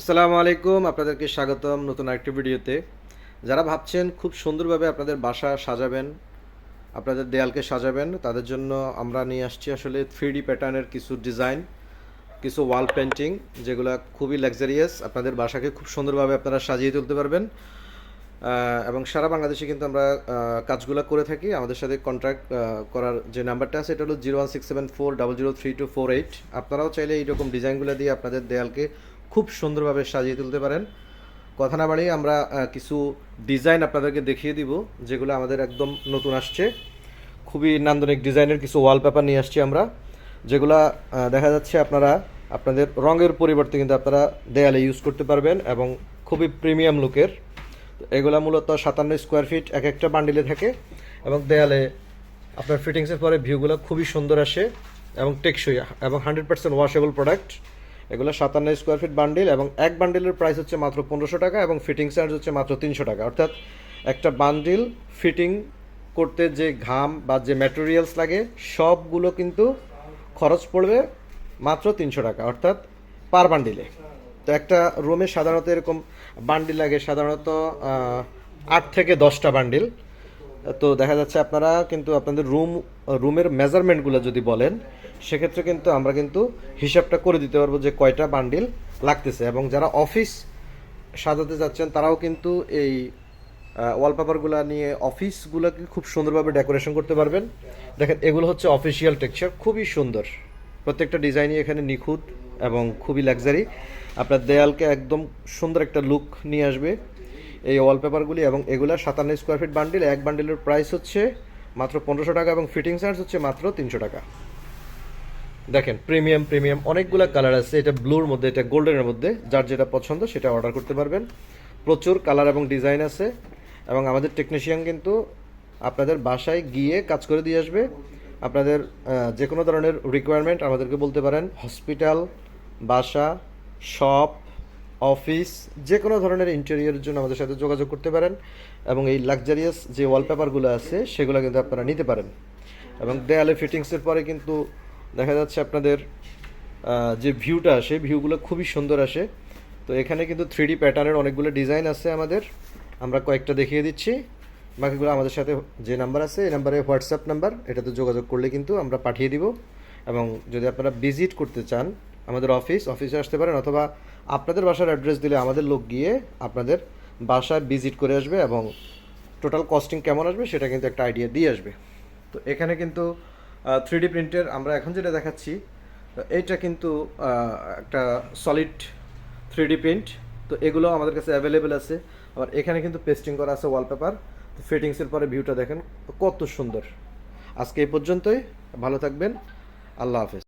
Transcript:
আসসালামু আলাইকুম, আপনাদেরকে স্বাগতম নতুন আরেকটি ভিডিওতে। যারা ভাবছেন খুব সুন্দরভাবে আপনাদের বাসা সাজাবেন, আপনাদের দেয়ালকে সাজাবেন, তাদের জন্য আমরা নিয়ে আসছি আসলে থ্রি প্যাটার্নের কিছু ডিজাইন কিছু ওয়াল পেন্টিং যেগুলো খুবই লাক্সারিয়াস আপনাদের বাসাকে খুব সুন্দরভাবে আপনারা সাজিয়ে তুলতে পারবেন। এবং সারা বাংলাদেশে কিন্তু আমরা কাজগুলো করে থাকি। আমাদের সাথে কন্ট্রাক্ট করার যে নাম্বারটা আছে এটা হলো zero one six seven four double zero three two four eight আপনারাও চাইলে এইরকম ডিজাইনগুলো দিয়ে আপনাদের দেয়ালকে খুব সুন্দরভাবে সাজিয়ে তুলতে পারেন। কথা না বাড়িয়ে আমরা কিছু ডিজাইন আপনাদেরকে দেখিয়ে দিব, যেগুলো আমাদের একদম নতুন আসছে। খুবই নান্দনিক ডিজাইনের কিছু ওয়ালপেপার নিয়ে আসছি আমরা, যেগুলা দেখা যাচ্ছে আপনারা, আপনাদের রঙের পরিবর্তে কিন্তু আপনারা দেয়ালে ইউজ করতে পারবেন এবং খুবই প্রিমিয়াম লুকের। এগুলা মূলত সাতান্ন স্কোয়ার ফিট এক একটা বান্ডিলে থাকে এবং দেয়ালে আপনার ফিটিংসের পরে ভিউগুলো খুবই সুন্দর আসে এবং টেকসই এবং হান্ড্রেড পার্সেন্ট ওয়াশেবল প্রোডাক্ট এগুলো সাতান্ন স্কোয়ার ফিট বান্ডিল এবং এক বান্ডিলের প্রাইস হচ্ছে মাত্র পনেরোশো টাকা এবং ফিটিং চার্জ হচ্ছে মাত্র তিনশো টাকা। অর্থাৎ একটা বান্ডিল ফিটিং করতে যে ঘাম বা যে ম্যাটেরিয়ালস লাগে, সবগুলো কিন্তু খরচ পড়বে মাত্র তিনশো টাকা, অর্থাৎ পার বান্ডিলে তো একটা রুমে সাধারণত এরকম বান্ডিল লাগে সাধারণত আট থেকে দশটা বান্ডিল তো দেখা যাচ্ছে আপনারা কিন্তু আপনাদের রুম, রুমের মেজারমেন্টগুলো যদি বলেন, সেক্ষেত্রে কিন্তু আমরা কিন্তু হিসাবটা করে দিতে পারব যে কয়টা বান্ডিল লাগতেছে। এবং যারা অফিস সাজাতে যাচ্ছেন, তারাও কিন্তু এই ওয়ালপেপারগুলো নিয়ে অফিসগুলোকে খুব সুন্দরভাবে ডেকোরেশন করতে পারবেন। দেখেন, এগুলো হচ্ছে অফিসিয়াল টেক্সচার খুবই সুন্দর। প্রত্যেকটা ডিজাইনই এখানে নিখুঁত এবং খুবই লাক্সারি আপনার দেয়ালকে একদম সুন্দর একটা লুক নিয়ে আসবে। এই ওয়ালপেপারগুলি এবং এগুলা সাতান্ন স্কোয়ার ফিট বান্ডিল এক বান্ডিলের প্রাইস হচ্ছে মাত্র পনেরোশো টাকা এবং ফিটিং চার্জ হচ্ছে মাত্র তিনশো টাকা। দেখেন প্রিমিয়াম প্রিমিয়াম অনেকগুলো কালার আছে। এটা ব্লুর মধ্যে, এটা গোল্ডেনের মধ্যে। যার যেটা পছন্দ, সেটা অর্ডার করতে পারবেন। প্রচুর কালার এবং ডিজাইন আছে। এবং আমাদের টেকনিশিয়ান কিন্তু আপনাদের বাসায় গিয়ে কাজ করে দিয়ে আসবে। আপনাদের যে কোনো ধরনের রিকোয়ারমেন্ট আমাদেরকে বলতে পারেন। হসপিটাল বাসা শপ অফিস যে কোনো ধরনের ইন্টেরিয়রের জন্য আমাদের সাথে যোগাযোগ করতে পারেন এবং এই লাক্সারিয়াস যে ওয়ালপেপারগুলো আছে, সেগুলো কিন্তু আপনারা নিতে পারেন। এবং দেয়ালে ফিটিংসের পরে কিন্তু দেখা যাচ্ছে আপনাদের যে ভিউটা আসে ভিউগুলো খুবই সুন্দর আসে। তো এখানে কিন্তু থ্রি প্যাটার্নের অনেকগুলো ডিজাইন আছে আমাদের। আমরা কয়েকটা দেখিয়ে দিচ্ছি। বাকিগুলো আমাদের সাথে যে নাম্বার আছে, এই নাম্বারে হোয়াটসঅ্যাপ নাম্বার এটাতে যোগাযোগ করলে কিন্তু আমরা পাঠিয়ে দিব। এবং যদি আপনারা ভিজিট করতে চান আমাদের অফিস অফিসে আসতে পারেন অথবা আপনাদের বাসার অ্যাড্রেস দিলে আমাদের লোক গিয়ে আপনাদের বাসায় ভিজিট করে আসবে এবং টোটাল কস্টিং কেমন আসবে সেটা কিন্তু একটা আইডিয়া দিয়ে আসবে। তো এখানে কিন্তু থ্রি ডি প্রিন্টের আমরা এখন যেটা দেখাচ্ছি এইটা কিন্তু একটা সলিড থ্রি ডি প্রিন্ট তো এগুলো আমাদের কাছে অ্যাভেলেবেল আছে। আবার এখানে কিন্তু পেস্টিং করা আছে ওয়ালপেপার তো ফিটিংসের পরে ভিউটা দেখেন কত সুন্দর। আজকে এই পর্যন্তই, ভালো থাকবেন, আল্লাহ হাফেজ।